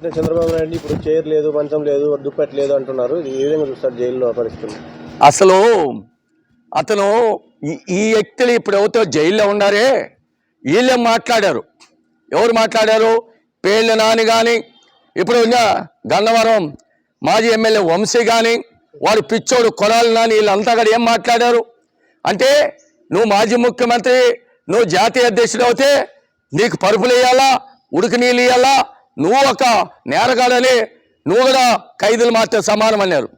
అంటే చంద్రబాబు నాయుడు ఇప్పుడు చైర్ లేదు మంచం లేదు దుప్పటి లేదు అంటున్నారు. ఇది ఏ విధంగా చూస్తారు జైల్లో పరిస్థితులు? అసలు అతను ఈ- వ్యక్తులు ఇప్పుడు ఎవరితో జైల్లో ఉన్నారే వీళ్ళే మాట్లాడారు. ఎవరు మాట్లాడారు? పేర్ల నాని కానీ ఇప్పుడు ఉన్న గన్నవరం మాజీ ఎమ్మెల్యే వంశీ కానీ వాడు పిచ్చోడు కొడాలి నాని వీళ్ళంతా కూడా ఏం మాట్లాడారు? అంటే నువ్వు మాజీ ముఖ్యమంత్రి నువ్వు జాతీయ అధ్యక్షుడు అవుతే నీకు పరుపులు వేయాలా? ఉడికి నీళ్ళు ఇవ్వాలా నువ్వు ఒక నేరగాడని నువ్వు కూడా ఖైదీలు మాత్రం సమానం అన్నారు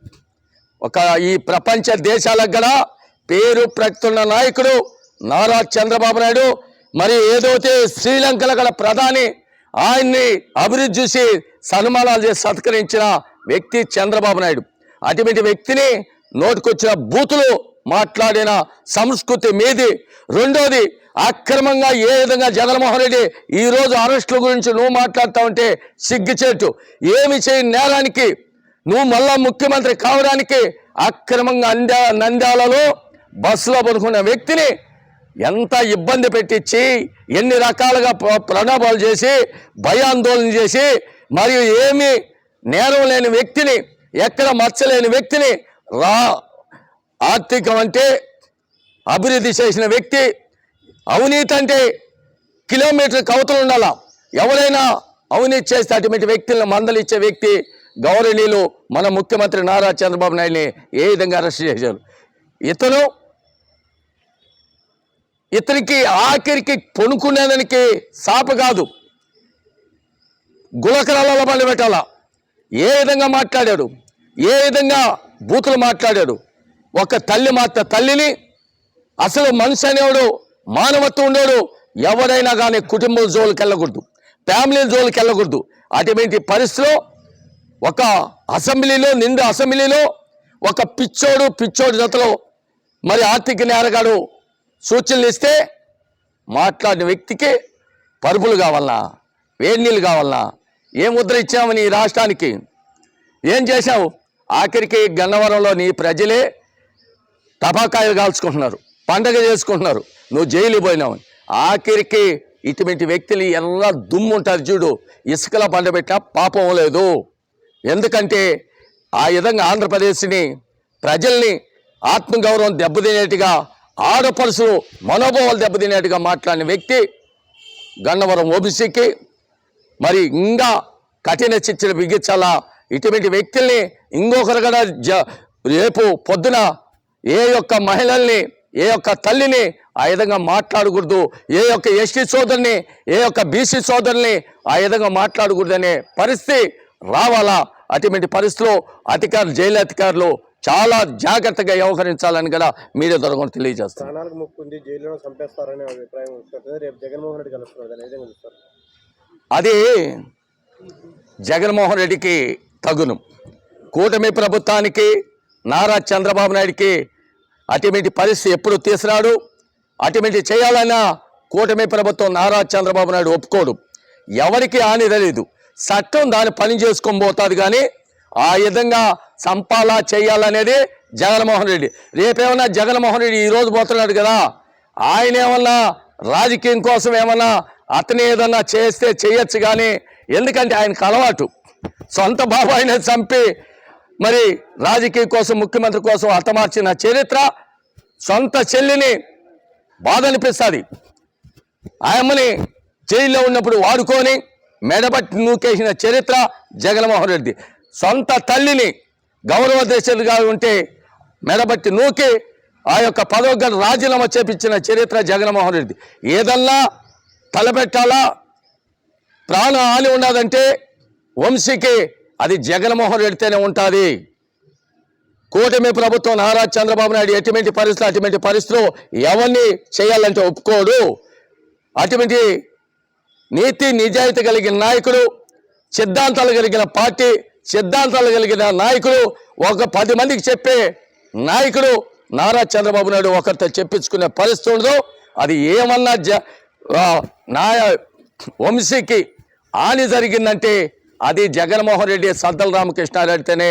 ఒక ఈ ప్రపంచ దేశాలకు గల పేరు ప్రకృతున్న నాయకుడు నారా చంద్రబాబు నాయుడు మరి ఏదైతే శ్రీలంకలో గల ప్రధాని ఆయన్ని అభివృద్ధి చూసి సన్మానాలు చేసి సత్కరించిన వ్యక్తి చంద్రబాబు నాయుడు. అటువంటి వ్యక్తిని నోటికొచ్చిన బూతులు మాట్లాడిన సంస్కృతి మీది. రెండోది అక్రమంగా ఏ విధంగా జగన్మోహన్ రెడ్డి ఈ రోజు అరెస్టుల గురించి నువ్వు మాట్లాడుతా ఉంటే సిగ్గుచేటు. ఏమి చేయని నేరానికి నువ్వు మళ్ళా ముఖ్యమంత్రి కావడానికి అక్రమంగా అందా నంద్యాలలో బస్సులో పడుకున్న వ్యక్తిని ఎంత ఇబ్బంది పెట్టించి ఎన్ని రకాలుగా ప్ర- చేసి భయాందోళన చేసి మరియు ఏమీ నేరం లేని వ్యక్తిని ఎక్కడ మచ్చలేని వ్యక్తిని రా ఆర్థికం అంటే అభివృద్ధి చేసిన వ్యక్తి అవినీతి అంటే కిలోమీటర్ కవతలు ఉండాలా? ఎవరైనా అవినీతి చేస్తే అటువంటి వ్యక్తులను మందలిచ్చే వ్యక్తి గౌరవనీయులు మన ముఖ్యమంత్రి నారా చంద్రబాబు నాయుడిని ఏ విధంగా అరెస్ట్ చేశారు? ఇతను ఇతనికి ఆఖరికి పొనుకునేదానికి సాప కాదు. గులకరాలలో బండి పెట్టాలా? ఏ విధంగా మాట్లాడాడు? ఏ విధంగా బూతులు మాట్లాడాడు? ఒక తల్లి మాత్ర తల్లిని అసలు మనిషి అనేవాడు మానవత్వం ఉండేవాడు. ఎవరైనా కానీ కుటుంబం జోలికి వెళ్ళకూడదు ఫ్యామిలీ జోలికి వెళ్ళకూడదు అటువంటి పరిస్థితిలో ఒక అసెంబ్లీలో నిండు అసెంబ్లీలో ఒక పిచ్చోడు పిచ్చోడు జతలో మరి ఆర్థిక నేరగాడు సూచనలు ఇస్తే మాట్లాడిన వ్యక్తికి పరుపులు కావాలనా వేడి నీళ్ళు కావాలనా ఏం ముద్ర ఇచ్చావు ఈ రాష్ట్రానికి? ఏం చేశావు? ఆఖరికి గన్నవరంలో నీ ప్రజలే తపాకాయలు కాల్చుకుంటున్నారు పండగ చేసుకుంటున్నారు. నువ్వు జైలు పోయినావు. ఆఖరికి ఇటువంటి వ్యక్తులు ఎలా దుమ్ము ఉంటారు చూడు. ఇసుకల పండబెట్టినా పాపం లేదు. ఎందుకంటే ఆ విధంగా ఆంధ్రప్రదేశ్ని ప్రజల్ని ఆత్మగౌరవం దెబ్బతినేట్టుగా ఆడపడుసులు మనోభావాలు దెబ్బతినేట్టుగా మాట్లాడిన వ్యక్తి గన్నవరం ఓబీసీకి మరి ఇంకా కఠిన శిక్షలు బిగించాలా ఇటువంటి వ్యక్తుల్ని ఇంకొకరు కూడా జ రేపు పొద్దున ఏ యొక్క మహిళల్ని ఏ యొక్క తల్లిని ఆ విధంగా మాట్లాడకూడదు. ఏ యొక్క ఎస్టీ సోదరుని ఏ యొక్క బీసీ సోదరుని ఆ విధంగా మాట్లాడకూడదనే పరిస్థితి రావాలా? అటువంటి పరిస్థితిలో అధికారులు జైలు అధికారులు చాలా జాగ్రత్తగా వ్యవహరించాలని కూడా మీడియా ద్వారా తెలియజేస్తారు విధంగా చూస్తారు? అది జగన్మోహన్ రెడ్డికి తగును. కూటమి ప్రభుత్వానికి నారా చంద్రబాబు నాయుడికి అటువంటి పరిస్థితి ఎప్పుడు తీసుకురాడు? అటువంటి చేయాలన్నా కూటమి ప్రభుత్వం నారా చంద్రబాబు నాయుడు ఒప్పుకోడు. ఎవరికి హాని తెలియదు చట్టం దాన్ని పని చేసుకొని పోతుంది కానీ ఆ విధంగా సంపాలా చేయాలనేది జగన్మోహన్ రెడ్డి. రేపేమన్నా జగన్మోహన్ రెడ్డి ఈ రోజు పోతున్నాడు కదా. ఆయన ఏమన్నా రాజకీయం కోసం ఏమన్నా అతని ఏదన్నా చేస్తే చేయొచ్చు కానీ ఎందుకంటే ఆయనకు అలవాటు. సొంత బాబాయిని చంపి మరి రాజకీయం కోసం ముఖ్యమంత్రి కోసం హతమార్చిన చరిత్ర సొంత చెల్లిని బాధ అనిపిస్తుంది ఆయమ్మని జైల్లో ఉన్నప్పుడు వాడుకొని మెడబట్టి నూకేసిన చరిత్ర జగన్మోహన్ రెడ్డి. సొంత తల్లిని గౌరవ దేశంగా ఉంటే మెడబట్టి నూకి ఆ యొక్క పదోగత రాజీనామా చేపించిన చరిత్ర జగన్మోహన్ రెడ్డి. ఏదన్నా తలపెట్టాలా? ప్రాణ హాని ఉన్నదంటే వంశీకి అది జగన్మోహన్ రెడ్డితేనే ఉంటుంది. కూటమి ప్రభుత్వం నారా చంద్రబాబు నాయుడు ఎటువంటి పరిస్థితులు అటువంటి పరిస్థితులు ఎవరిని చేయాలంటే ఒప్పుకోడు. అటువంటి నీతి నిజాయితీ కలిగిన నాయకుడు సిద్ధాంతాలు కలిగిన పార్టీ సిద్ధాంతాలు కలిగిన నాయకుడు ఒక పది మందికి చెప్పే నాయకుడు నారా చంద్రబాబు నాయుడు ఒకరితో చెప్పించుకునే పరిస్థితి ఉండదు. అది ఏమన్నా జ నా వంశీకి హాని జరిగిందంటే అది జగన్మోహన్ రెడ్డి సద్దల రామకృష్ణారెడ్డితేనే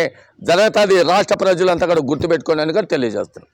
జరుగుతుంది. రాష్ట్ర ప్రజలంతా కూడా గుర్తుపెట్టుకోండి అని కూడా తెలియజేస్తారు